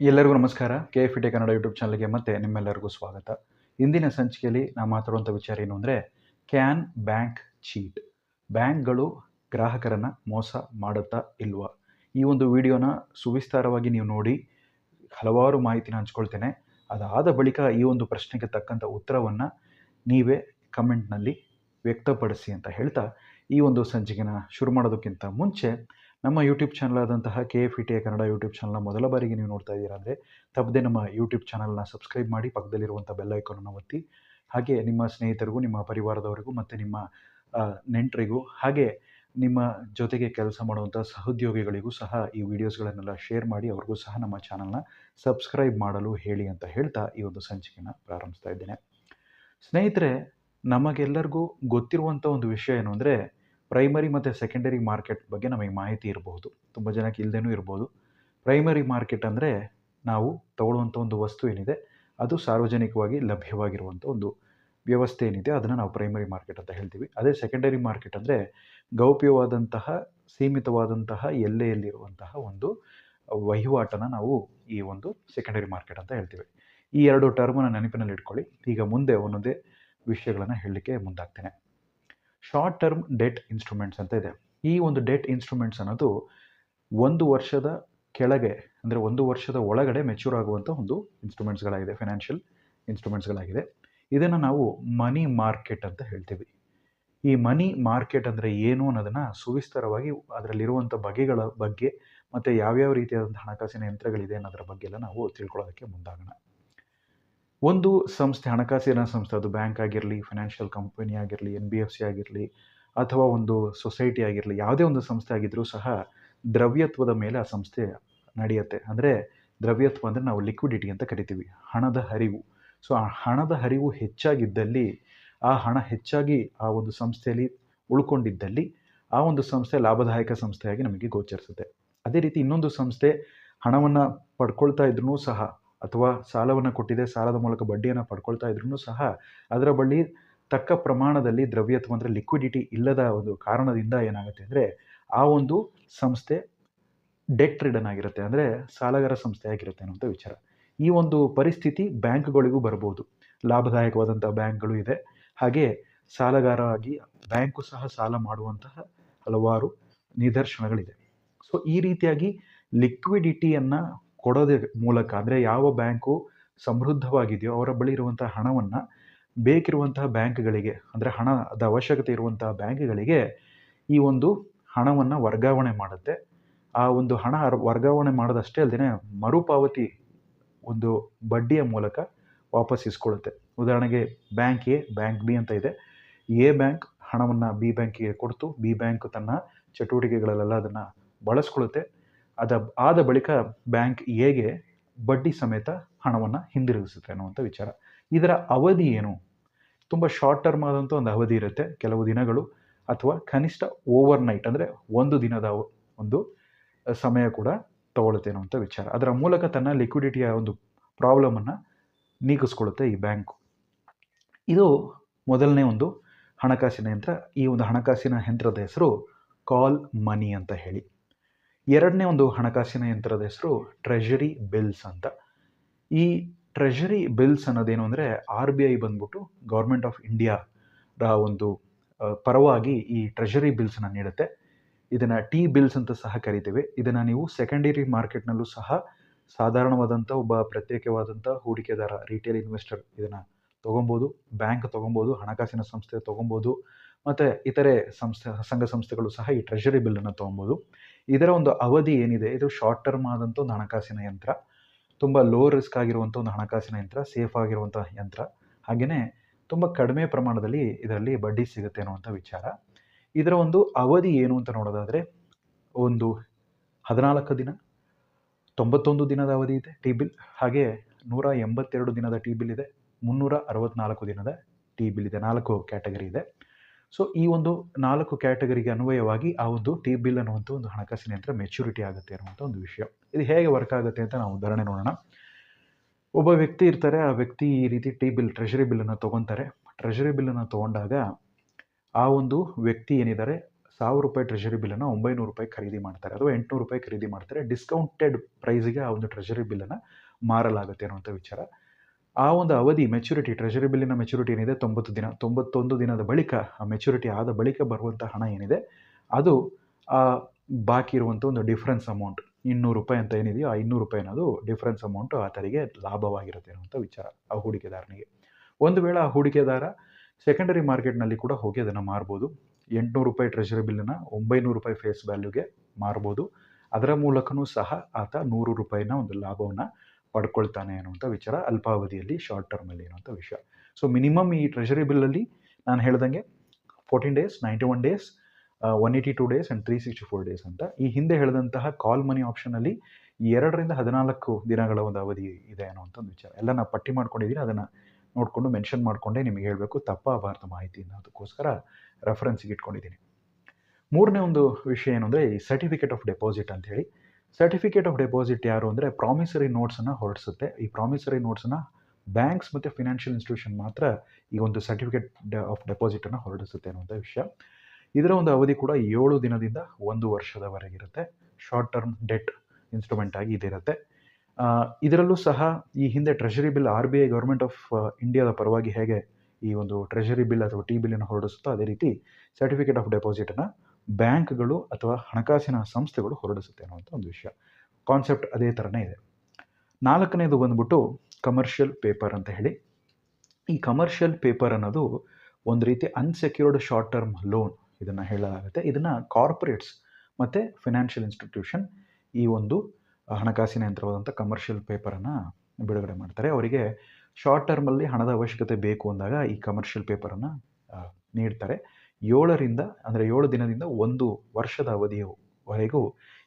ಎಲ್ಲರಿಗೂ ನಮಸ್ಕಾರ. K F T Kannada YouTube ಚಾನಲ್ಗೆ ಮತ್ತೆ ನಿಮ್ಮೆಲ್ಲರಿಗೂ ಸ್ವಾಗತ. ಇಂದಿನ ಸಂಚಿಕೆಯಲ್ಲಿ ನಾವು ಮಾತಾಡುವಂಥ ವಿಚಾರ ಏನು ಅಂದರೆ ಕ್ಯಾನ್ ಬ್ಯಾಂಕ್ ಚೀಟ್ ಬ್ಯಾಂಕ್ಗಳು ಗ್ರಾಹಕರನ್ನು ಮೋಸ ಮಾಡುತ್ತಾ ಇಲ್ವಾ? ಈ ಒಂದು ವಿಡಿಯೋನ ಸುವಿಸ್ತಾರವಾಗಿ ನೀವು ನೋಡಿ ಹಲವಾರು ಮಾಹಿತಿನ ಹಂಚ್ಕೊಳ್ತೇನೆ. ಅದಾದ ಬಳಿಕ ಈ ಒಂದು ಪ್ರಶ್ನೆಗೆ ತಕ್ಕಂಥ ಉತ್ತರವನ್ನು ನೀವೇ ಕಮೆಂಟ್ನಲ್ಲಿ ವ್ಯಕ್ತಪಡಿಸಿ ಅಂತ ಹೇಳ್ತಾ ಈ ಒಂದು ಸಂಚಿಕೆನ ಶುರು ಮಾಡೋದಕ್ಕಿಂತ ಮುಂಚೆ ನಮ್ಮ ಯೂಟ್ಯೂಬ್ ಚಾನಲ್ ಆದಂತಹ K F E T Kannada YouTube ಚಾನಲ್ನ ಮೊದಲ ಬಾರಿಗೆ ನೀವು ನೋಡ್ತಾ ಇದ್ದೀರಾ ಅಂದರೆ ತಪ್ಪದೆ ನಮ್ಮ ಯೂಟ್ಯೂಬ್ ಚಾನಲ್ನ ಸಬ್ಸ್ಕ್ರೈಬ್ ಮಾಡಿ ಪಕ್ಕದಲ್ಲಿರುವಂಥ ಬೆಲ್ ಐಕಾನನ್ನು ಒತ್ತಿ, ಹಾಗೆ ನಿಮ್ಮ ಸ್ನೇಹಿತರಿಗೂ, ನಿಮ್ಮ ಪರಿವಾರದವರಿಗೂ, ಮತ್ತು ನಿಮ್ಮ ನೆಂಟರಿಗೂ, ಹಾಗೆ ನಿಮ್ಮ ಜೊತೆಗೆ ಕೆಲಸ ಮಾಡುವಂಥ ಸಹೋದ್ಯೋಗಿಗಳಿಗೂ ಸಹ ಈ ವಿಡಿಯೋಸ್ಗಳನ್ನೆಲ್ಲ ಶೇರ್ ಮಾಡಿ, ಅವ್ರಿಗೂ ಸಹ ನಮ್ಮ ಚಾನಲ್ನ ಸಬ್ಸ್ಕ್ರೈಬ್ ಮಾಡಲು ಹೇಳಿ ಅಂತ ಹೇಳ್ತಾ ಈ ಒಂದು ಸಂಚಿಕೆನ ಪ್ರಾರಂಭಿಸ್ತಾ ಇದ್ದೇನೆ. ಸ್ನೇಹಿತರೆ, ನಮಗೆಲ್ಲರಿಗೂ ಗೊತ್ತಿರುವಂಥ ಒಂದು ವಿಷಯ ಏನು ಅಂದರೆ ಪ್ರೈಮರಿ ಮತ್ತು ಸೆಕೆಂಡರಿ ಮಾರ್ಕೆಟ್ ಬಗ್ಗೆ ನಮಗೆ ಮಾಹಿತಿ ಇರಬಹುದು ತುಂಬ ಜನಕ್ಕೆ ಇಲ್ಲದೇನೂ ಇರ್ಬೋದು. ಪ್ರೈಮರಿ ಮಾರ್ಕೆಟ್ ಅಂದರೆ ನಾವು ತಗೊಳ್ಳುವಂಥ ಒಂದು ವಸ್ತು ಏನಿದೆ, ಅದು ಸಾರ್ವಜನಿಕವಾಗಿ ಲಭ್ಯವಾಗಿರುವಂಥ ಒಂದು ವ್ಯವಸ್ಥೆ ಏನಿದೆ, ಅದನ್ನು ನಾವು ಪ್ರೈಮರಿ ಮಾರ್ಕೆಟ್ ಅಂತ ಹೇಳ್ತೀವಿ. ಅದೇ ಸೆಕೆಂಡರಿ ಮಾರ್ಕೆಟ್ ಅಂದರೆ ಗೌಪ್ಯವಾದಂತಹ, ಸೀಮಿತವಾದಂತಹ, ಎಲ್ಲೆಯಲ್ಲಿರುವಂತಹ ಒಂದು ವಹಿವಾಟನ್ನು ನಾವು ಈ ಒಂದು ಸೆಕೆಂಡರಿ ಮಾರ್ಕೆಟ್ ಅಂತ ಹೇಳ್ತೀವಿ. ಈ ಎರಡು ಟರ್ಮನ್ನು ನೆನಪಿನಲ್ಲಿ ಇಟ್ಕೊಳ್ಳಿ. ಈಗ ಮುಂದೆ ಒಂದೊಂದೇ ವಿಷಯಗಳನ್ನು ಹೇಳಲಿಕ್ಕೆ ಮುಂದಾಗ್ತೇನೆ. ಶಾರ್ಟ್ ಟರ್ಮ್ ಡೆಟ್ ಇನ್ಸ್ಟ್ರೂಮೆಂಟ್ಸ್ ಅಂತ ಇದೆ. ಈ ಒಂದು ಡೆಟ್ ಇನ್ಸ್ಟ್ರೂಮೆಂಟ್ಸ್ ಅನ್ನೋದು ಒಂದು ವರ್ಷದ ಕೆಳಗೆ, ಅಂದರೆ ಒಂದು ವರ್ಷದ ಒಳಗಡೆ ಮೆಚ್ಯೂರ್ ಆಗುವಂಥ ಒಂದು ಇನ್ಸ್ಟ್ರೂಮೆಂಟ್ಸ್ಗಳಾಗಿದೆ ಫೈನಾನ್ಷಿಯಲ್ ಇನ್ಸ್ಟ್ರೂಮೆಂಟ್ಸ್ಗಳಾಗಿದೆ ಇದನ್ನು ನಾವು ಮನಿ ಮಾರ್ಕೆಟ್ ಅಂತ ಹೇಳ್ತೀವಿ. ಈ ಮನಿ ಮಾರ್ಕೆಟ್ ಅಂದರೆ ಏನು ಅನ್ನೋದನ್ನು ಸುವಿಸ್ತಾರವಾಗಿ ಅದರಲ್ಲಿರುವಂಥ ಬಗೆಗಳ ಬಗ್ಗೆ ಮತ್ತು ಯಾವ್ಯಾವ ರೀತಿಯಾದಂಥ ಹಣಕಾಸಿನ ಯಂತ್ರಗಳಿದೆ ಅನ್ನೋದ್ರ ಬಗ್ಗೆ ಎಲ್ಲ ನಾವು ತಿಳ್ಕೊಳ್ಳೋದಕ್ಕೆ ಮುಂದಾಗೋಣ. ಒಂದು ಸಂಸ್ಥೆ ಹಣಕಾಸಿನ ಸಂಸ್ಥೆ, ಅದು ಬ್ಯಾಂಕ್ ಆಗಿರಲಿ, ಫೈನಾನ್ಷಿಯಲ್ ಕಂಪನಿ ಆಗಿರಲಿ, ಎನ್ ಬಿ ಎಫ್ ಸಿ ಆಗಿರಲಿ, ಅಥವಾ ಒಂದು ಸೊಸೈಟಿ ಆಗಿರಲಿ, ಯಾವುದೇ ಒಂದು ಸಂಸ್ಥೆ ಆಗಿದ್ದರೂ ಸಹ ದ್ರವ್ಯತ್ವದ ಮೇಲೆ ಆ ಸಂಸ್ಥೆ ನಡೆಯುತ್ತೆ. ಅಂದರೆ ದ್ರವ್ಯತ್ವ ಅಂದರೆ ನಾವು ಲಿಕ್ವಿಡಿಟಿ ಅಂತ ಕರಿತೀವಿ, ಹಣದ ಹರಿವು. ಸೊ ಆ ಹಣದ ಹರಿವು ಹೆಚ್ಚಾಗಿದ್ದಲ್ಲಿ, ಆ ಹಣ ಹೆಚ್ಚಾಗಿ ಆ ಒಂದು ಸಂಸ್ಥೆಯಲ್ಲಿ ಉಳ್ಕೊಂಡಿದ್ದಲ್ಲಿ, ಆ ಒಂದು ಸಂಸ್ಥೆ ಲಾಭದಾಯಕ ಸಂಸ್ಥೆಯಾಗಿ ನಮಗೆ ಗೋಚರಿಸುತ್ತೆ. ಅದೇ ರೀತಿ ಇನ್ನೊಂದು ಸಂಸ್ಥೆ ಹಣವನ್ನು ಪಡ್ಕೊಳ್ತಾ ಇದ್ರೂ ಸಹ ಅಥವಾ ಸಾಲವನ್ನು ಕೊಟ್ಟಿದೆ, ಸಾಲದ ಮೂಲಕ ಬಡ್ಡಿಯನ್ನು ಪಡ್ಕೊಳ್ತಾ ಇದ್ರೂ ಸಹ ಅದರ ಬಳಿ ತಕ್ಕ ಪ್ರಮಾಣದಲ್ಲಿ ದ್ರವ್ಯತ್ವ ಅಂದರೆ ಲಿಕ್ವಿಡಿಟಿ ಇಲ್ಲದ ಒಂದು ಕಾರಣದಿಂದ ಏನಾಗುತ್ತೆ ಅಂದರೆ ಆ ಒಂದು ಸಂಸ್ಥೆ ಡೆಟ್ ರಿಡನ್ ಆಗಿರುತ್ತೆ. ಅಂದರೆ ಸಾಲಗಾರ ಸಂಸ್ಥೆ ಆಗಿರುತ್ತೆ ಅನ್ನುವಂಥ ವಿಚಾರ. ಈ ಒಂದು ಪರಿಸ್ಥಿತಿ ಬ್ಯಾಂಕ್ಗಳಿಗೂ ಬರ್ಬೋದು. ಲಾಭದಾಯಕವಾದಂಥ ಬ್ಯಾಂಕ್ಗಳು ಇದೆ. ಹಾಗೆ ಸಾಲಗಾರ ಬ್ಯಾಂಕು ಸಹ ಸಾಲ ಮಾಡುವಂತಹ ಹಲವಾರು ನಿದರ್ಶನಗಳಿದೆ. ಸೊ ಈ ರೀತಿಯಾಗಿ ಲಿಕ್ವಿಡಿಟಿಯನ್ನು ಕೊಡೋದ್ರ ಮೂಲಕ ಅಂದರೆ ಯಾವ ಬ್ಯಾಂಕು ಸಮೃದ್ಧವಾಗಿದೆಯೋ ಅವರ ಬಳಿ ಇರುವಂಥ ಹಣವನ್ನು ಬೇಕಿರುವಂತಹ ಬ್ಯಾಂಕ್ಗಳಿಗೆ ಅಂದರೆ ಹಣದ ಅವಶ್ಯಕತೆ ಇರುವಂತಹ ಬ್ಯಾಂಕ್ಗಳಿಗೆ ಈ ಒಂದು ಹಣವನ್ನು ವರ್ಗಾವಣೆ ಮಾಡುತ್ತೆ. ಆ ಒಂದು ಹಣ ವರ್ಗಾವಣೆ ಮಾಡೋದಷ್ಟೇ ಅಲ್ಲದೆ ಮರುಪಾವತಿ ಒಂದು ಬಡ್ಡಿಯ ಮೂಲಕ ವಾಪಸ್ ಇಸ್ಕೊಳ್ಳುತ್ತೆ. ಉದಾಹರಣೆಗೆ ಬ್ಯಾಂಕ್ ಎ, ಬ್ಯಾಂಕ್ ಬಿ ಅಂತ ಇದೆ. ಎ ಬ್ಯಾಂಕ್ ಹಣವನ್ನು ಬಿ ಬ್ಯಾಂಕಿಗೆ ಕೊಡ್ತು. ಬಿ ಬ್ಯಾಂಕ್ ತನ್ನ ಚಟುವಟಿಕೆಗಳಲ್ಲೆಲ್ಲ ಅದನ್ನು ಬಳಸ್ಕೊಳ್ಳುತ್ತೆ. ಅದ ಆದ ಬಳಿಕ ಬ್ಯಾಂಕ್ ಎಗೆ ಬಡ್ಡಿ ಸಮೇತ ಹಣವನ್ನು ಹಿಂದಿರುಗಿಸುತ್ತೆ ಅನ್ನುವಂಥ ವಿಚಾರ. ಇದರ ಅವಧಿ ಏನು? ತುಂಬ ಶಾರ್ಟ್ ಟರ್ಮ್ ಆದಂಥ ಒಂದು ಅವಧಿ ಇರುತ್ತೆ. ಕೆಲವು ದಿನಗಳು ಅಥವಾ ಕನಿಷ್ಠ ಓವರ್ ನೈಟ್ ಅಂದರೆ ಒಂದು ದಿನದ ಒಂದು ಸಮಯ ಕೂಡ ತಗೊಳುತ್ತೆ ಅನ್ನುವಂಥ ವಿಚಾರ. ಅದರ ಮೂಲಕ ತನ್ನ ಲಿಕ್ವಿಡಿಟಿಯ ಒಂದು ಪ್ರಾಬ್ಲಮನ್ನು ನೀಗಿಸ್ಕೊಳ್ಳುತ್ತೆ ಈ ಬ್ಯಾಂಕು ಇದು ಮೊದಲನೇ ಒಂದು ಹಣಕಾಸಿನ ಯಂತ್ರ. ಈ ಒಂದು ಹಣಕಾಸಿನ ಯಂತ್ರದ ಹೆಸರು ಕಾಲ್ ಮನಿ ಅಂತ ಹೇಳಿ. ಎರಡನೇ ಒಂದು ಹಣಕಾಸಿನ ಯಂತ್ರದ ಹೆಸರು ಟ್ರೆಷರಿ ಬಿಲ್ಸ್ ಅಂತ. ಈ ಟ್ರೆಷರಿ ಬಿಲ್ಸ್ ಅನ್ನೋದೇನು ಅಂದರೆ ಆರ್ ಬಿ ಐ ಬಂದ್ಬಿಟ್ಟು ಗೌರ್ಮೆಂಟ್ ಆಫ್ ಇಂಡಿಯಾದ ಒಂದು ಪರವಾಗಿ ಈ ಟ್ರೆಷರಿ ಬಿಲ್ಸನ್ನು ನೀಡುತ್ತೆ. ಇದನ್ನು ಟಿ ಬಿಲ್ಸ್ ಅಂತ ಸಹ ಕರಿತೀವಿ. ಇದನ್ನು ನೀವು ಸೆಕೆಂಡರಿ ಮಾರ್ಕೆಟ್ನಲ್ಲೂ ಸಹ ಸಾಧಾರಣವಾದಂಥ ಒಬ್ಬ ಪ್ರತ್ಯೇಕವಾದಂಥ ಹೂಡಿಕೆದಾರ ರಿಟೇಲ್ ಇನ್ವೆಸ್ಟರ್ ಇದನ್ನು ತೊಗೊಬೋದು ಬ್ಯಾಂಕ್ ತೊಗೊಬೋದು, ಹಣಕಾಸಿನ ಸಂಸ್ಥೆ ತೊಗೊಬೋದು, ಮತ್ತು ಇತರೆ ಸಂಸ್ಥೆ, ಸಂಘ ಸಂಸ್ಥೆಗಳು ಸಹ ಈ ಟ್ರೆಷರಿ ಬಿಲ್ಲನ್ನು ತೊಗೊಬೋದು. ಇದರ ಒಂದು ಅವಧಿ ಏನಿದೆ, ಇದು ಶಾರ್ಟ್ ಟರ್ಮ್ ಆದಂಥ ಒಂದು ಹಣಕಾಸಿನ ಯಂತ್ರ, ತುಂಬ ಲೋ ರಿಸ್ಕ್ ಆಗಿರುವಂಥ ಒಂದು ಹಣಕಾಸಿನ ಯಂತ್ರ ಸೇಫ್ ಆಗಿರುವಂಥ ಯಂತ್ರ ಹಾಗೆಯೇ ತುಂಬ ಕಡಿಮೆ ಪ್ರಮಾಣದಲ್ಲಿ ಇದರಲ್ಲಿ ಬಡ್ಡಿ ಸಿಗುತ್ತೆ ಅನ್ನುವಂಥ ವಿಚಾರ. ಇದರ ಒಂದು ಅವಧಿ ಏನು ಅಂತ ನೋಡೋದಾದರೆ, ಒಂದು ಹದಿನಾಲ್ಕು ದಿನ, ತೊಂಬತ್ತೊಂದು ದಿನದ ಅವಧಿ ಇದೆ ಟಿ ಬಿಲ್ ಹಾಗೆ ನೂರ ಎಂಬತ್ತೆರಡು ದಿನದ ಟಿ ಬಿಲ್ ಇದೆ, ಮುನ್ನೂರ ಅರವತ್ನಾಲ್ಕು ದಿನದ ಟಿ ಬಿಲ್ ಇದೆ, ನಾಲ್ಕು ಕ್ಯಾಟಗರಿ ಇದೆ. ಸೊ ಈ ಒಂದು ನಾಲ್ಕು ಕ್ಯಾಟಗರಿಗೆ ಅನ್ವಯವಾಗಿ ಆ ಒಂದು ಟಿ ಬಿಲ್ ಅನ್ನುವಂಥ ಒಂದು ಹಣಕಾಸಿನ ಯಂತ್ರ ಮೆಚುರಿಟಿ ಆಗುತ್ತೆ ಅನ್ನುವಂಥ ಒಂದು ವಿಷಯ. ಇದು ಹೇಗೆ ವರ್ಕ್ ಆಗುತ್ತೆ ಅಂತ ನಾವು ಉದಾಹರಣೆ ನೋಡೋಣ. ಒಬ್ಬ ವ್ಯಕ್ತಿ ಇರ್ತಾರೆ, ಆ ವ್ಯಕ್ತಿ ಈ ರೀತಿ ಟಿ ಬಿಲ್ ಟ್ರೆಷರಿ ಬಿಲ್ಲನ್ನು ತೊಗೊತಾರೆ. ಟ್ರೆಷರಿ ಬಿಲ್ಲನ್ನು ತೊಗೊಂಡಾಗ ಆ ಒಂದು ವ್ಯಕ್ತಿ ಏನಿದ್ದಾರೆ, ಸಾವಿರ ರೂಪಾಯಿ ಟ್ರೆಷರಿ ಬಿಲ್ಲನ್ನು ಒಂಬೈನೂರು ರೂಪಾಯಿ ಖರೀದಿ ಮಾಡ್ತಾರೆ ಅಥವಾ ಎಂಟುನೂರು ರೂಪಾಯಿ ಖರೀದಿ ಮಾಡ್ತಾರೆ. ಡಿಸ್ಕೌಂಟೆಡ್ ಪ್ರೈಸಿಗೆ ಆ ಒಂದು ಟ್ರೆಷರಿ ಬಿಲ್ಲನ್ನು ಮಾರಲಾಗುತ್ತೆ ಅನ್ನುವಂಥ ವಿಚಾರ. ಆ ಒಂದು ಅವಧಿ ಮೆಚುರಿಟಿ ಟ್ರೆಷರಿ ಬಿಲ್ಲಿನ ಮೆಚುರಿಟಿ ಏನಿದೆ? ತೊಂಬತ್ತು ದಿನ, ತೊಂಬತ್ತೊಂದು ದಿನದ ಬಳಿಕ ಆ ಮೆಚುರಿಟಿ ಆದ ಬಳಿಕ ಬರುವಂಥ ಹಣ ಏನಿದೆ? ಅದು, ಆ, ಬಾಕಿ ಇರುವಂಥ ಒಂದು ಡಿಫ್ರೆನ್ಸ್ ಅಮೌಂಟ್ ಇನ್ನೂರು ರೂಪಾಯಿ ಅಂತ ಏನಿದೆಯೋ ಆ ಇನ್ನೂರು ರೂಪಾಯಿ ಅನ್ನೋದು ಡಿಫ್ರೆನ್ಸ್ ಅಮೌಂಟು ತರಿಗೆ ಲಾಭವಾಗಿರುತ್ತೆ ಅನ್ನುವಂಥ ವಿಚಾರ ಆ ಹೂಡಿಕೆದಾರನಿಗೆ. ಒಂದು ವೇಳೆ ಆ ಹೂಡಿಕೆದಾರ ಸೆಕೆಂಡರಿ ಮಾರ್ಕೆಟ್ನಲ್ಲಿ ಕೂಡ ಹೋಗಿ ಅದನ್ನು ಮಾರ್ಬೋದು. ಎಂಟುನೂರು ರೂಪಾಯಿ ಟ್ರೆಷರಿ ಬಿಲ್ಲನ್ನು ಒಂಬೈನೂರು ರೂಪಾಯಿ ಫೇಸ್ ವ್ಯಾಲ್ಯೂಗೆ ಮಾರ್ಬೋದು. ಅದರ ಮೂಲಕನೂ ಸಹ ಆತ ನೂರು ರೂಪಾಯಿನ ಒಂದು ಲಾಭವನ್ನು ಪಡ್ಕೊಳ್ತಾನೆ ಅನ್ನುವಂಥ ವಿಚಾರ ಅಲ್ಪಾವಧಿಯಲ್ಲಿ ಶಾರ್ಟ್ ಟರ್ಮಲ್ಲಿ ಅನ್ನುವಂಥ ವಿಷಯ. ಸೊ ಮಿನಿಮಮ್ ಈ ಟ್ರೆಷರಿ ಬಿಲ್ಲಲ್ಲಿ ನಾನು ಹೇಳ್ದಂಗೆ fourteen days ninety one days one eighty two days and three sixty four days ಅಂತ. ಈ ಹಿಂದೆ ಹೇಳಿದಂತಹ ಕಾಲ್ ಮನಿ ಆಪ್ಷನಲ್ಲಿ ಎರಡರಿಂದ ಹದಿನಾಲ್ಕು ದಿನಗಳ ಒಂದು ಅವಧಿ ಇದೆ ಅನ್ನುವಂಥ ಒಂದು ವಿಚಾರ. ಎಲ್ಲ ನಾನು ಪಟ್ಟಿ ಮಾಡ್ಕೊಂಡಿದ್ದೀನಿ ಅದನ್ನು ನೋಡಿಕೊಂಡು ಮೆನ್ಷನ್ ಮಾಡಿಕೊಂಡೇ ನಿಮಗೆ ಹೇಳಬೇಕು. ತಪ್ಪಾಗಬಾರ್ದು ಮಾಹಿತಿ ಅನ್ನೋದಕ್ಕೋಸ್ಕರ ರೆಫರೆನ್ಸಿಗೆ ಇಟ್ಕೊಂಡಿದ್ದೀನಿ ಮೂರನೇ ಒಂದು ವಿಷಯ ಏನು ಅಂದರೆ ಈ ಸರ್ಟಿಫಿಕೇಟ್ ಆಫ್ ಡೆಪಾಸಿಟ್ ಅಂತ ಹೇಳಿ. ಸರ್ಟಿಫಿಕೇಟ್ ಆಫ್ ಡೆಪಾಸಿಟ್ ಯಾರು ಅಂದರೆ ಪ್ರಾಮಿಸರಿ ನೋಟ್ಸನ್ನು ಹೊರಡಿಸುತ್ತೆ. ಈ ಪ್ರಾಮಿಸರಿ ನೋಟ್ಸನ್ನು ಬ್ಯಾಂಕ್ಸ್ ಮತ್ತು ಫಿನಾನ್ಷಿಯಲ್ ಇನ್ಸ್ಟಿಟ್ಯೂಷನ್ ಮಾತ್ರ ಈ ಒಂದು ಸರ್ಟಿಫಿಕೇಟ್ ಆಫ್ ಡೆಪಾಸಿಟನ್ನು ಹೊರಡಿಸುತ್ತೆ ಅನ್ನುವಂಥ ವಿಷಯ. ಇದರ ಒಂದು ಅವಧಿ ಕೂಡ ಏಳು ದಿನದಿಂದ ಒಂದು ವರ್ಷದವರೆಗಿರುತ್ತೆ ಶಾರ್ಟ್ ಟರ್ಮ್ ಡೆಟ್ ಇನ್ಸ್ಟ್ರೂಮೆಂಟ್ ಆಗಿ ಇದಿರುತ್ತೆ. ಇದರಲ್ಲೂ ಸಹ ಈ ಹಿಂದೆ treasury bill R B I government of ಇಂಡಿಯಾದ ಪರವಾಗಿ ಹೇಗೆ ಈ ಒಂದು ಟ್ರೆಷರಿ ಬಿಲ್ ಅಥವಾ ಟಿ ಬಿಲ್ಲನ್ನು ಹೊರಡಿಸುತ್ತೋ ಅದೇ ರೀತಿ ಸರ್ಟಿಫಿಕೇಟ್ ಆಫ್ ಡೆಪಾಸಿಟನ್ನು ಬ್ಯಾಂಕ್ಗಳು ಅಥವಾ ಹಣಕಾಸಿನ ಸಂಸ್ಥೆಗಳು ಹೊರಡಿಸುತ್ತೆ ಅನ್ನುವಂಥ ಒಂದು ವಿಷಯ. ಕಾನ್ಸೆಪ್ಟ್ ಅದೇ ಥರನೇ ಇದೆ. ನಾಲ್ಕನೇದು ಬಂದ್ಬಿಟ್ಟು ಕಮರ್ಷಿಯಲ್ ಪೇಪರ್ ಅಂತ ಹೇಳಿ. ಈ ಕಮರ್ಷಿಯಲ್ ಪೇಪರ್ ಅನ್ನೋದು ಒಂದು ರೀತಿ ಅನ್ಸೆಕ್ಯೂರ್ಡ್ ಶಾರ್ಟ್ ಟರ್ಮ್ ಲೋನ್ ಇದನ್ನು ಹೇಳಲಾಗುತ್ತೆ. ಇದನ್ನು ಕಾರ್ಪೊರೇಟ್ಸ್ ಮತ್ತು ಫಿನಾನ್ಷಿಯಲ್ ಇನ್ಸ್ಟಿಟ್ಯೂಷನ್ ಈ ಒಂದು ಹಣಕಾಸಿನ ಯಂತ್ರವಾದಂಥ ಕಮರ್ಷಿಯಲ್ ಪೇಪರನ್ನು ಬಿಡುಗಡೆ ಮಾಡ್ತಾರೆ. ಅವರಿಗೆ ಶಾರ್ಟ್ ಟರ್ಮಲ್ಲಿ ಹಣದ ಅವಶ್ಯಕತೆ ಬೇಕು ಅಂದಾಗ ಈ ಕಮರ್ಷಿಯಲ್ ಪೇಪರನ್ನು ನೀಡ್ತಾರೆ. ಏಳರಿಂದ, ಅಂದರೆ ಏಳು ದಿನದಿಂದ ಒಂದು ವರ್ಷದ ಅವಧಿಯವರೆಗೂ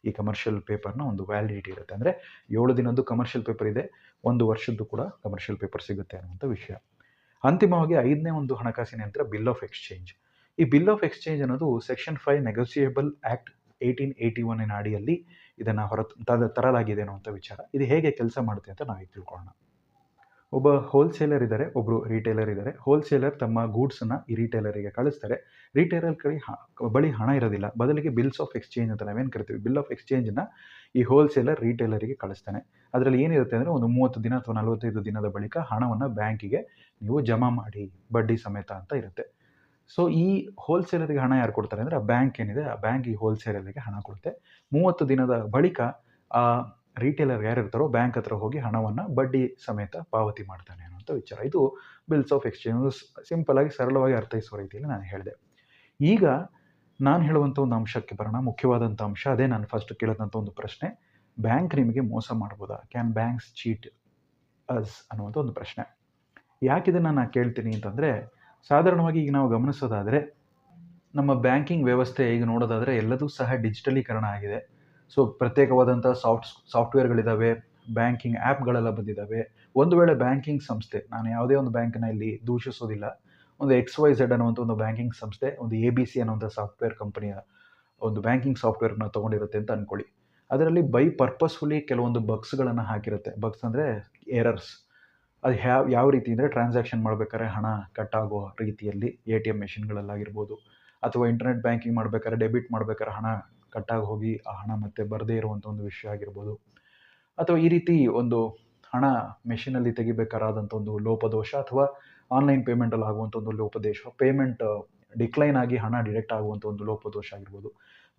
ಈ ಕಮರ್ಷಿಯಲ್ ಪೇಪರ್ನ ಒಂದು ವ್ಯಾಲಿಡಿಟಿ ಇರುತ್ತೆ. ಅಂದರೆ ಏಳು ದಿನದ್ದು ಕಮರ್ಷಿಯಲ್ ಪೇಪರ್ ಇದೆ, ಒಂದು ವರ್ಷದ್ದು ಕೂಡ ಕಮರ್ಷಿಯಲ್ ಪೇಪರ್ ಸಿಗುತ್ತೆ ಅನ್ನುವಂಥ ವಿಷಯ. ಅಂತಿಮವಾಗಿ ಐದನೇ ಒಂದು ಹಣಕಾಸಿನ ಯಂತ್ರ ಬಿಲ್ ಆಫ್ ಎಕ್ಸ್ಚೇಂಜ್ ಈ ಬಿಲ್ ಆಫ್ ಎಕ್ಸ್ಚೇಂಜ್ ಅನ್ನೋದು section five negotiable act eighteen eighty ಒನ್ನಿನ ಅಡಿಯಲ್ಲಿ ಇದನ್ನು ಹೊರ ತರಲಾಗಿದೆ ಅನ್ನುವಂಥ ವಿಚಾರ. ಇದು ಹೇಗೆ ಕೆಲಸ ಮಾಡುತ್ತೆ ಅಂತ ನಾವೀಗ ತಿಳ್ಕೊಳ್ಳೋಣ. ಒಬ್ಬ ಹೋಲ್ಸೇಲರ್ ಇದ್ದಾರೆ ಒಬ್ಬರು ರಿಟೇಲರ್ ಇದ್ದಾರೆ ಹೋಲ್ಸೇಲರ್ ತಮ್ಮ ಗೂಡ್ಸನ್ನು ಈ ರೀಟೇಲರಿಗೆ ಕಳಿಸ್ತಾರೆ. ರಿಟೇಲರ್ ಕಡೆ ಬಳಿ ಹಣ ಇರೋದಿಲ್ಲ. ಬದಲಿಗೆ ಬಿಲ್ಸ್ ಆಫ್ ಎಕ್ಸ್ಚೇಂಜ್ ಅಂತ ನಾವೇನು ಕರಿತೀವಿ? ಬಿಲ್ ಆಫ್ ಎಕ್ಸ್ಚೇಂಜನ್ನು ಈ ಹೋಲ್ಸೇಲರ್ ರೀಟೇಲರಿಗೆ ಕಳಿಸ್ತಾನೆ. ಅದರಲ್ಲಿ ಏನಿರುತ್ತೆ ಅಂದರೆ ಒಂದು ಮೂವತ್ತು ದಿನ ಅಥವಾ ನಲವತ್ತೈದು ದಿನದ ಬಳಿಕ ಹಣವನ್ನು ಬ್ಯಾಂಕಿಗೆ ನೀವು ಜಮಾ ಮಾಡಿ, ಬಡ್ಡಿ ಸಮೇತ ಅಂತ ಇರುತ್ತೆ. ಸೊ ಈ ಹೋಲ್ಸೇಲರಿಗೆ ಹಣ ಯಾರು ಕೊಡ್ತಾರೆ ಅಂದರೆ ಆ ಬ್ಯಾಂಕ್ ಏನಿದೆ, ಆ ಬ್ಯಾಂಕ್ ಈ ಹೋಲ್ಸೇಲರಿಗೆ ಹಣ ಕೊಡುತ್ತೆ. ಮೂವತ್ತು ದಿನದ ಬಳಿಕ ರಿಟೇಲರ್ ಯಾರಿರ್ತಾರೋ ಬ್ಯಾಂಕ್ ಹತ್ರ ಹೋಗಿ ಹಣವನ್ನು ಬಡ್ಡಿ ಸಮೇತ ಪಾವತಿ ಮಾಡ್ತಾನೆ ಅನ್ನೋಂಥ ವಿಚಾರ. ಇದು ಬಿಲ್ಸ್ ಆಫ್ ಎಕ್ಸ್ಚೇಂಜ್ ಸಿಂಪಲ್ ಆಗಿ ಸರಳವಾಗಿ ಅರ್ಥೈಸುವ ರೀತಿಯಲ್ಲಿ ನಾನು ಹೇಳಿದೆ. ಈಗ ನಾನು ಹೇಳುವಂಥ ಒಂದು ಅಂಶಕ್ಕೆ ಬರೋಣ. ಮುಖ್ಯವಾದಂಥ ಅಂಶ, ಅದೇ ನಾನು ಫಸ್ಟ್ ಕೇಳಿದಂಥ ಒಂದು ಪ್ರಶ್ನೆ. ಬ್ಯಾಂಕ್ ನಿಮಗೆ ಮೋಸ ಮಾಡ್ಬೋದಾ? ಕ್ಯಾನ್ ಬ್ಯಾಂಕ್ಸ್ ಚೀಟ್ ಅಸ್ ಅನ್ನುವಂಥ ಒಂದು ಪ್ರಶ್ನೆ. ಯಾಕೆ ಇದನ್ನು ನಾನು ಕೇಳ್ತೀನಿ ಅಂತಂದರೆ, ಸಾಧಾರಣವಾಗಿ ಈಗ ನಾವು ಗಮನಿಸೋದಾದರೆ, ನಮ್ಮ ಬ್ಯಾಂಕಿಂಗ್ ವ್ಯವಸ್ಥೆ ಈಗ ನೋಡೋದಾದರೆ ಎಲ್ಲದೂ ಸಹ ಡಿಜಿಟಲೀಕರಣ ಆಗಿದೆ. ಸೊ ಪ್ರತ್ಯೇಕವಾದಂಥ ಸಾಫ್ಟ್ ಸಾಫ್ಟ್ವೇರ್ಗಳಿದ್ದಾವೆ ಬ್ಯಾಂಕಿಂಗ್ ಆ್ಯಪ್ಗಳೆಲ್ಲ ಬಂದಿದ್ದಾವೆ ಒಂದು ವೇಳೆ ಬ್ಯಾಂಕಿಂಗ್ ಸಂಸ್ಥೆ, ನಾನು ಯಾವುದೇ ಒಂದು ಬ್ಯಾಂಕನ್ನ ಇಲ್ಲಿ ದೂಷಿಸೋದಿಲ್ಲ. ಒಂದು ಎಕ್ಸ್ ವೈ ಝೆಡ್ ಅನ್ನುವಂಥ ಒಂದು ಬ್ಯಾಂಕಿಂಗ್ ಸಂಸ್ಥೆ, ಒಂದು ಎ ಬಿ ಸಿ ಅನ್ನುವಂಥ ಸಾಫ್ಟ್ವೇರ್ ಕಂಪನಿಯ ಒಂದು ಬ್ಯಾಂಕಿಂಗ್ ಸಾಫ್ಟ್ವೇರ್ನ ತೊಗೊಂಡಿರುತ್ತೆ ಅಂತ ಅಂದ್ಕೊಳ್ಳಿ ಅದರಲ್ಲಿ ಬೈ ಪರ್ಪಸ್ಫುಲಿ ಕೆಲವೊಂದು ಬಗ್ಸ್ಗಳನ್ನು ಹಾಕಿರುತ್ತೆ. ಬಗ್ಸ್ ಅಂದರೆ ಏರರ್ಸ್ ಅದು ಯಾವ ಯಾವ ರೀತಿ ಅಂದರೆ ಟ್ರಾನ್ಸಾಕ್ಷನ್ ಮಾಡ್ಬೇಕಾದ್ರೆ ಹಣ ಕಟ್ಟಾಗೋ ರೀತಿಯಲ್ಲಿ ಎ ಟಿ ಎಂ ಮೆಷಿನ್ಗಳಲ್ಲಾಗಿರ್ಬೋದು ಅಥವಾ ಇಂಟರ್ನೆಟ್ ಬ್ಯಾಂಕಿಂಗ್ ಮಾಡ್ಬೇಕಾದ್ರೆ ಡೆಬಿಟ್ ಮಾಡ್ಬೇಕಾದ್ರೆ ಹಣ ಕಟ್ಟಾಗಿ ಹೋಗಿ ಆ ಹಣ ಮತ್ತೆ ಬರದೇ ಇರುವಂಥ ಒಂದು ವಿಷಯ ಆಗಿರ್ಬೋದು. ಅಥವಾ ಈ ರೀತಿ ಒಂದು ಹಣ ಮೆಷಿನಲ್ಲಿ ತೆಗಿಬೇಕಾರಾದಂಥ ಒಂದು ಲೋಪದೋಷ ಅಥವಾ ಆನ್ಲೈನ್ ಪೇಮೆಂಟಲ್ಲಿ ಆಗುವಂಥ ಒಂದು ಲೋಪದೋಷ ಪೇಮೆಂಟ್ ಡಿಕ್ಲೈನ್ ಆಗಿ ಹಣ ಡಿಡೆಕ್ಟ್ ಆಗುವಂಥ ಒಂದು ಲೋಪದೋಷ ಆಗಿರ್ಬೋದು.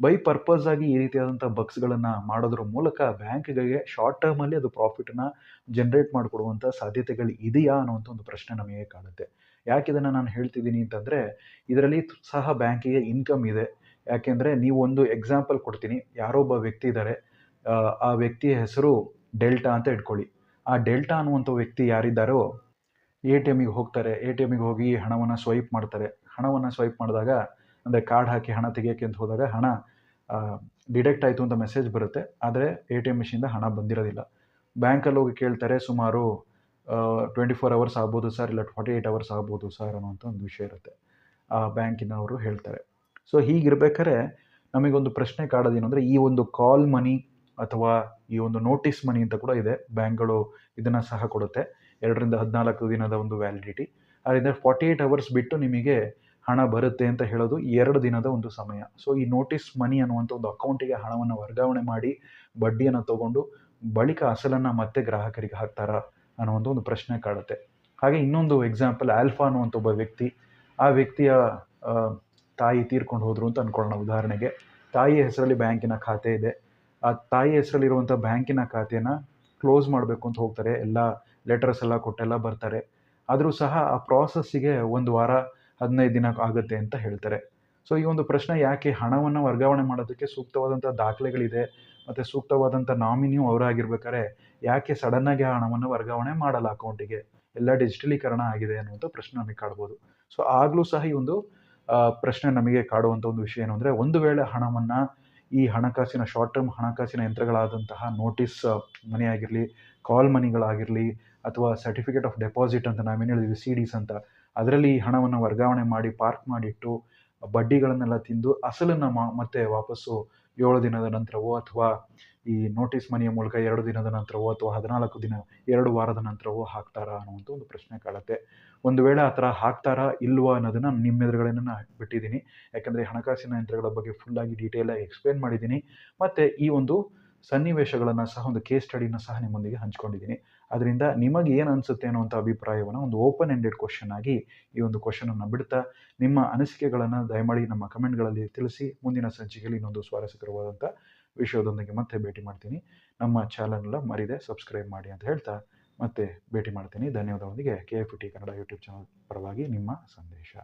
ಬೈ ಪರ್ಪಸ್ ಆಗಿ ಈ ರೀತಿಯಾದಂಥ ಬಗ್ಸ್ಗಳನ್ನು ಮಾಡೋದ್ರ ಮೂಲಕ ಬ್ಯಾಂಕ್ಗಳಿಗೆ ಶಾರ್ಟ್ ಟರ್ಮಲ್ಲಿ ಅದು ಪ್ರಾಫಿಟನ್ನು ಜನ್ರೇಟ್ ಮಾಡಿಕೊಡುವಂಥ ಸಾಧ್ಯತೆಗಳು ಇದೆಯಾ ಅನ್ನುವಂಥ ಒಂದು ಪ್ರಶ್ನೆ ನಮಗೆ ಕಾಡುತ್ತೆ ಯಾಕೆ ಇದನ್ನು ನಾನು ಹೇಳ್ತಿದ್ದೀನಿ ಅಂತಂದರೆ, ಇದರಲ್ಲಿ ಸಹ ಬ್ಯಾಂಕಿಗೆ ಇನ್ಕಮ್ ಇದೆ. ಯಾಕೆಂದರೆ ಒಂದು ಎಕ್ಸಾಂಪಲ್ ಕೊಡ್ತೀನಿ. ಯಾರೋ ಒಬ್ಬ ವ್ಯಕ್ತಿ ಇದ್ದಾರೆ ಆ, ಆ ವ್ಯಕ್ತಿಯ ಹೆಸರು ಡೆಲ್ಟಾ ಅಂತ ಇಟ್ಕೊಳ್ಳಿ. ಆ ಡೆಲ್ಟಾ ಅನ್ನುವಂಥ ವ್ಯಕ್ತಿ ಯಾರಿದ್ದಾರೋ ಎ ಟಿ ಎಮ್ಮಿಗೆ ಹೋಗ್ತಾರೆ. ಎ ಟಿ ಎಮ್ಮಿಗೆ ಹೋಗಿ ಹಣವನ್ನು ಸ್ವೈಪ್ ಮಾಡ್ತಾರೆ. ಹಣವನ್ನು ಸ್ವೈಪ್ ಮಾಡಿದಾಗ ಅಂದರೆ ಕಾರ್ಡ್ ಹಾಕಿ ಹಣ ತೆಗಿಯೋಕ್ಕೆ ಅಂತ ಹೋದಾಗ ಹಣ ಡಿಡೆಕ್ಟ್ ಆಯಿತು ಅಂತ ಮೆಸೇಜ್ ಬರುತ್ತೆ. ಆದರೆ ಎ ಟಿ ಎಂ ಮಿಷಿಂದ ಹಣ ಬಂದಿರೋದಿಲ್ಲ. ಬ್ಯಾಂಕಲ್ಲಿ ಹೋಗಿ ಕೇಳ್ತಾರೆ ಸುಮಾರು ಟ್ವೆಂಟಿ ಫೋರ್ ಅವರ್ಸ್ ಆಗ್ಬೋದು ಸರ್ ಇಲ್ಲ ಫಾರ್ಟಿ ಏಯ್ಟ್ ಅವರ್ಸ್ ಆಗ್ಬೋದು ಸರ್ ಅನ್ನೋಂಥ ಒಂದು ವಿಷಯ ಇರುತ್ತೆ. ಆ ಬ್ಯಾಂಕಿನವರು ಹೇಳ್ತಾರೆ. ಸೊ ಹೀಗಿರ್ಬೇಕಾದ್ರೆ ನಮಗೊಂದು ಪ್ರಶ್ನೆ ಕಾಡೋದೇನು ಅಂದರೆ ಈ ಒಂದು ಕಾಲ್ ಮನಿ ಅಥವಾ ಈ ಒಂದು ನೋಟಿಸ್ ಮನಿ ಅಂತ ಕೂಡ ಇದೆ. ಬ್ಯಾಂಕ್ಗಳು ಇದನ್ನು ಸಹ ಕೊಡುತ್ತೆ. ಎರಡರಿಂದ ಹದಿನಾಲ್ಕು ದಿನದ ಒಂದು ವ್ಯಾಲಿಡಿಟಿ ಅದರಿಂದ ಫಾರ್ಟಿ ಏಯ್ಟ್ ಅವರ್ಸ್ ಬಿಟ್ಟು ನಿಮಗೆ ಹಣ ಬರುತ್ತೆ ಅಂತ ಹೇಳೋದು ಎರಡು ದಿನದ ಒಂದು ಸಮಯ. ಸೊ ಈ ನೋಟಿಸ್ ಮನಿ ಅನ್ನುವಂಥ ಒಂದು ಅಕೌಂಟಿಗೆ ಹಣವನ್ನು ವರ್ಗಾವಣೆ ಮಾಡಿ ಬಡ್ಡಿಯನ್ನು ತಗೊಂಡು ಬಳಿಕ ಅಸಲನ್ನು ಮತ್ತೆ ಗ್ರಾಹಕರಿಗೆ ಹಾಕ್ತಾರಾ ಅನ್ನುವಂಥ ಒಂದು ಪ್ರಶ್ನೆ ಕಾಡುತ್ತೆ. ಹಾಗೆ ಇನ್ನೊಂದು ಎಕ್ಸಾಂಪಲ್ ಆಲ್ಫಾ ಅನ್ನುವಂಥ ಒಬ್ಬ ವ್ಯಕ್ತಿ. ಆ ವ್ಯಕ್ತಿಯ ತಾಯಿ ತೀರ್ಕೊಂಡು ಹೋದ್ರು ಅಂತ ಅನ್ಕೊಳ್ಳೋಣ ಉದಾಹರಣೆಗೆ. ತಾಯಿಯ ಹೆಸರಲ್ಲಿ ಬ್ಯಾಂಕಿನ ಖಾತೆ ಇದೆ. ಆ ತಾಯಿ ಹೆಸರಲ್ಲಿರುವಂಥ ಬ್ಯಾಂಕಿನ ಖಾತೆನ ಕ್ಲೋಸ್ ಮಾಡಬೇಕು ಅಂತ ಹೋಗ್ತಾರೆ. ಎಲ್ಲ ಲೆಟರ್ಸ್ ಎಲ್ಲ ಕೊಟ್ಟೆಲ್ಲ ಬರ್ತಾರೆ. ಆದರೂ ಸಹ ಆ ಪ್ರಾಸೆಸ್ಸಿಗೆ ಒಂದು ವಾರ, ಹದಿನೈದು ದಿನ ಆಗುತ್ತೆ ಅಂತ ಹೇಳ್ತಾರೆ. ಸೊ, ಈ ಒಂದು ಪ್ರಶ್ನೆ ಯಾಕೆ ಹಣವನ್ನು ವರ್ಗಾವಣೆ ಮಾಡೋದಕ್ಕೆ ಸೂಕ್ತವಾದಂಥ ದಾಖಲೆಗಳಿದೆ, ಮತ್ತು ಸೂಕ್ತವಾದಂಥ ನಾಮಿನಿಯು ಅವರಾಗಿರ್ಬೇಕಾದ್ರೆ ಯಾಕೆ ಸಡನ್ನಾಗಿ ಆ ಹಣವನ್ನು ವರ್ಗಾವಣೆ ಮಾಡಲ್ಲ ಅಕೌಂಟಿಗೆ? ಎಲ್ಲ ಡಿಜಿಟಲೀಕರಣ ಆಗಿದೆ ಅನ್ನುವಂಥ ಪ್ರಶ್ನೆ ನಮಗೆ ಕಾಡ್ಬೋದು ಸೊ, ಆಗಲೂ ಸಹ ಈ ಒಂದು ಪ್ರಶ್ನೆ ನಮಗೆ ಕಾಡುವಂಥ ಒಂದು ವಿಷಯ ಏನು ಅಂದರೆ, ಒಂದು ವೇಳೆ ಹಣವನ್ನು ಈ ಹಣಕಾಸಿನ ಶಾರ್ಟ್ ಟರ್ಮ್ ಹಣಕಾಸಿನ ಯಂತ್ರಗಳಾದಂತಹ ನೋಟಿಸ್ ಮನಿ ಆಗಿರಲಿ ಕಾಲ್ ಮನಿಗಳಾಗಿರಲಿ ಅಥವಾ ಸರ್ಟಿಫಿಕೇಟ್ ಆಫ್ ಡೆಪಾಸಿಟ್ ಅಂತ ನಾವೇನು ಹೇಳಿದ್ವಿ ಸಿ ಡಿಸ್ ಅಂತ, ಅದರಲ್ಲಿ ಈ ಹಣವನ್ನು ವರ್ಗಾವಣೆ ಮಾಡಿ ಪಾರ್ಕ್ ಮಾಡಿಟ್ಟು ಬಡ್ಡಿಗಳನ್ನೆಲ್ಲ ತಿಂದು ಅಸಲನ್ನು ಮಾ, ಮತ್ತೆ ವಾಪಸ್ಸು ಏಳು ದಿನದ ನಂತರವೋ ಅಥವಾ ಈ ನೋಟಿಸ್ ಮನಿಯ ಮೂಲಕ ಎರಡು ದಿನದ ನಂತರವೋ ಅಥವಾ ಹದಿನಾಲ್ಕು ದಿನ, ಎರಡು ವಾರದ ನಂತರವೋ ಹಾಕ್ತಾರಾ ಅನ್ನುವಂಥ ಒಂದು ಪ್ರಶ್ನೆ ಕಾಡುತ್ತೆ ಒಂದು ವೇಳೆ ಆ ಥರ ಹಾಕ್ತಾರಾ ಇಲ್ವಾ ಅನ್ನೋದನ್ನು ನಿಮ್ಮ ಎದುರುಗಡೆ ನಾನು ಬಿಟ್ಟಿದ್ದೀನಿ. ಯಾಕಂದರೆ ಹಣಕಾಸಿನ ಯಂತ್ರಗಳ ಬಗ್ಗೆ ಫುಲ್ಲಾಗಿ ಡೀಟೇಲಾಗಿ ಎಕ್ಸ್ಪ್ಲೇನ್ ಮಾಡಿದ್ದೀನಿ. ಮತ್ತು ಈ ಒಂದು ಸನ್ನಿವೇಶಗಳನ್ನು ಸಹ, ಒಂದು ಕೇಸ್ ಸ್ಟಡಿನ ಸಹ ನಿಮ್ಮೊಂದಿಗೆ ಹಂಚ್ಕೊಂಡಿದ್ದೀನಿ. ಅದರಿಂದ ನಿಮಗೆ ಏನು ಅನಿಸುತ್ತೆ ಅನ್ನುವಂಥ ಅಭಿಪ್ರಾಯವನ್ನು ಒಂದು ಓಪನ್ ಎಂಡೆಡ್ ಕ್ವಶನ್ ಆಗಿ ಈ ಒಂದು ಕ್ವಶನನ್ನು ಬಿಡ್ತಾ, ನಿಮ್ಮ ಅನಿಸಿಕೆಗಳನ್ನು ದಯಮಾಡಿ ನಮ್ಮ ಕಮೆಂಟ್ಗಳಲ್ಲಿ ತಿಳಿಸಿ, ಮುಂದಿನ ಸಂಚಿಕೆಯಲ್ಲಿ ಇನ್ನೊಂದು ಸ್ವಾರಸ್ಯಕರವಾದಂಥ ವಿಷಯದೊಂದಿಗೆ ಮತ್ತೆ ಭೇಟಿ ಮಾಡ್ತೀನಿ. ನಮ್ಮ ಚಾನಲ್ನ ಮರಿದೆ ಸಬ್ಸ್ಕ್ರೈಬ್ ಮಾಡಿ ಅಂತ ಹೇಳ್ತಾ ಮತ್ತೆ ಭೇಟಿ ಮಾಡ್ತೀನಿ. ಧನ್ಯವಾದಗಳೊಂದಿಗೆ K F T Kannada YouTube channel ಪರವಾಗಿ ನಿಮ್ಮ ಸಂದೇಶ.